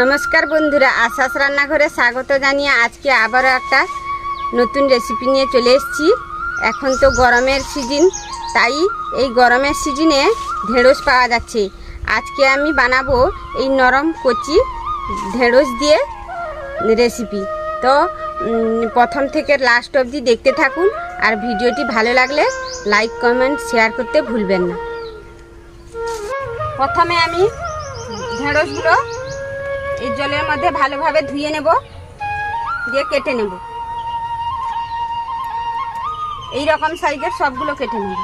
নমস্কার বন্ধুরা, আশাস রান্নাঘরে স্বাগত জানিয়ে আজকে আবারও একটা নতুন রেসিপি নিয়ে চলে এসেছি। এখন তো গরমের সিজন তাই এই গরমের সিজনে ঢেঁড়স পাওয়া যাচ্ছে। আজকে আমি বানাবো এই নরম কচি ঢেঁড়স দিয়ে রেসিপি তো প্রথম থেকে লাস্ট অবধি দেখতে থাকুন, আর ভিডিওটি ভালো লাগলে লাইক কমেন্ট শেয়ার করতে ভুলবেন না। প্রথমে আমি ঢেঁড়সগুলো এই জলের মধ্যে ভালোভাবে ধুয়ে নেব, দিয়ে কেটে নেব। এই রকম সাইজের সবগুলো কেটে নেব।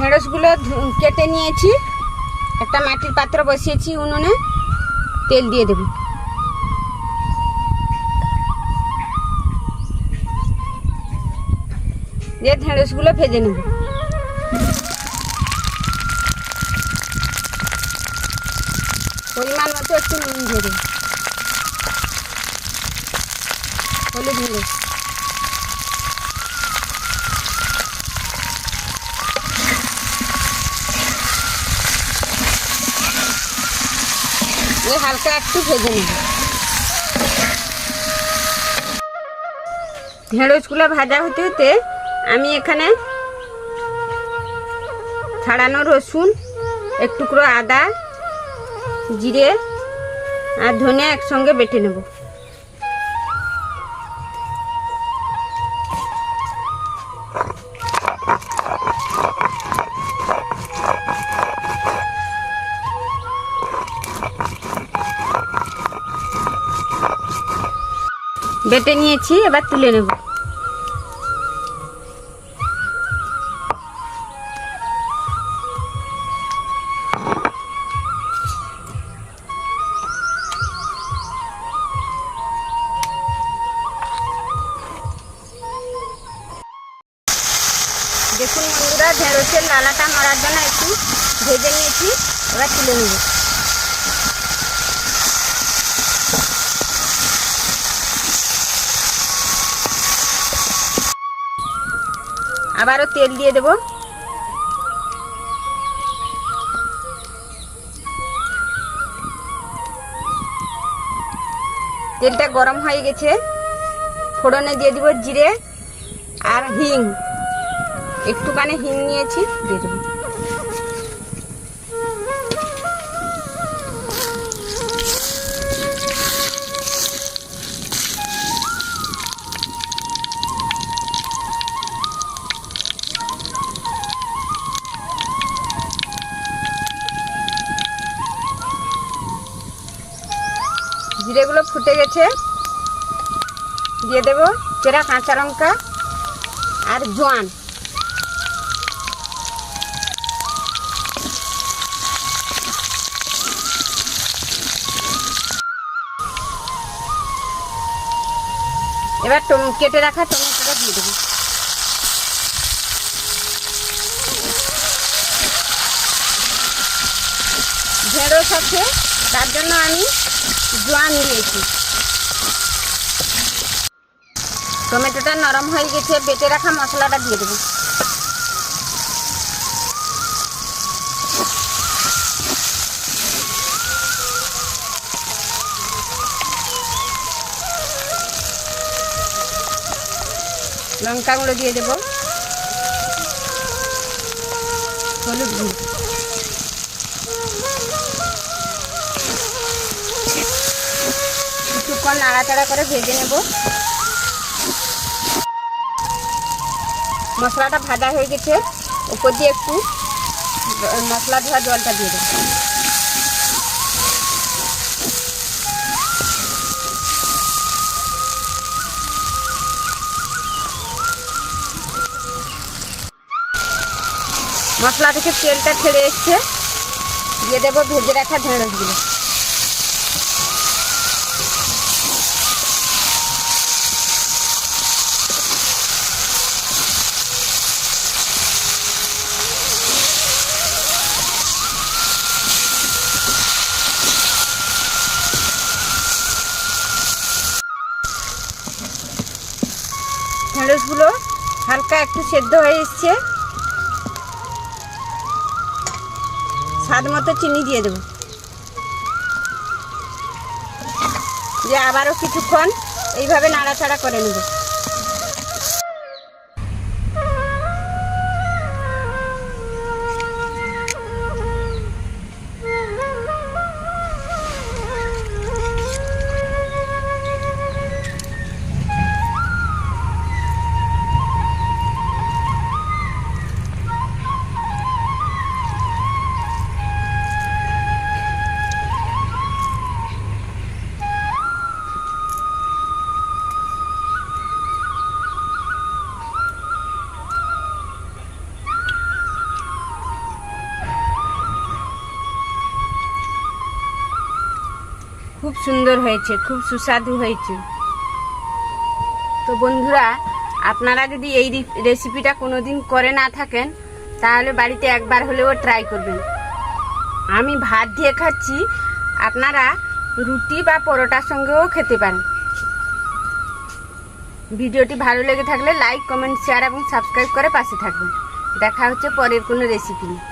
ঢেঁড়সগুলো ধু- কেটে নিয়েছি। একটা মাটির পাত্র বসিয়েছি উনুনে। তেল দিয়ে দেব। দিয়ে ঢেঁড়সগুলো ভেজে নেব। পরিমাণ মতো একটু নুন দিয়ে দেব। হলুদ গুঁড়ো দিয়ে হালকা একটু ভেজে নেব ঢেঁড়সগুলো ভাজা হতে হতে আমি এখানে ছাড়ানো রসুন, এক টুকরো আদা, জিরে আর ধনে একসঙ্গে বেটে নেব। বেটে নিয়েছি, এবার তুলে নেব। দেখুন বন্ধুরা, ঢেঁড়সের লালাটা মারার জন্য একটু ভেজে নিয়েছি, এবার তুলে নেব। আবারও তেল দিয়ে দেব। তেলটা গরম হয়ে গেছে। ফোড়নে দিয়ে দিব জিরে আর হিং। একটুখানি হিং নিয়েছি, দিয়ে দেবো। জিরেগুলো ফুটে গেছে। দিয়ে দেবো চেরা কাঁচা লঙ্কা আর জোয়ান। এবার কেটে রাখা টমেটোটা দিয়ে দেবো। ঢেঁড়স আছে, তার জন্য আমি জোয়ান দিয়েছি টমেটোটা নরম হয়ে গেছে, বেটে রাখা মশলাটা দিয়ে দেবো। লঙ্কা গুঁড়ো দিয়ে দেবো। হলুদ গুঁড়ো। কিছুক্ষণ নাড়াচাড়া করে ভেজে নেব। মশলাটা ভাজা হয়ে গেছে। উপর দিয়ে একটু মশলা ধোয়া জলটা দিয়ে দেবো। মশলা থেকে তেলটা ছেড়ে এসছে। দিয়ে দেবো ভেজে রাখা ঢেঁড়সগুলো ঢেঁড়সগুলো হালকা একটু সেদ্ধ হয়ে এসছে। স্বাদ মতো চিনি দিয়ে দেব। দিয়ে আবারও কিছুক্ষণ এইভাবে নাড়াচাড়া করে নেব। খুব সুন্দর হয়েছে, খুব সুস্বাদু হয়েছে। তো বন্ধুরা, আপনারা যদি এই রেসিপিটা কোনোদিন করে না থাকেন, তাহলে বাড়িতে একবার হলেও ট্রাই করবেন। আমি ভাত দিয়ে খাচ্ছি, আপনারা রুটি বা পরোটার সঙ্গেও খেতে পারেন। ভিডিওটি ভালো লেগে থাকলে লাইক কমেন্ট শেয়ার এবং সাবস্ক্রাইব করে পাশে থাকবেন। দেখা হচ্ছে পরের কোনো রেসিপি নিয়ে।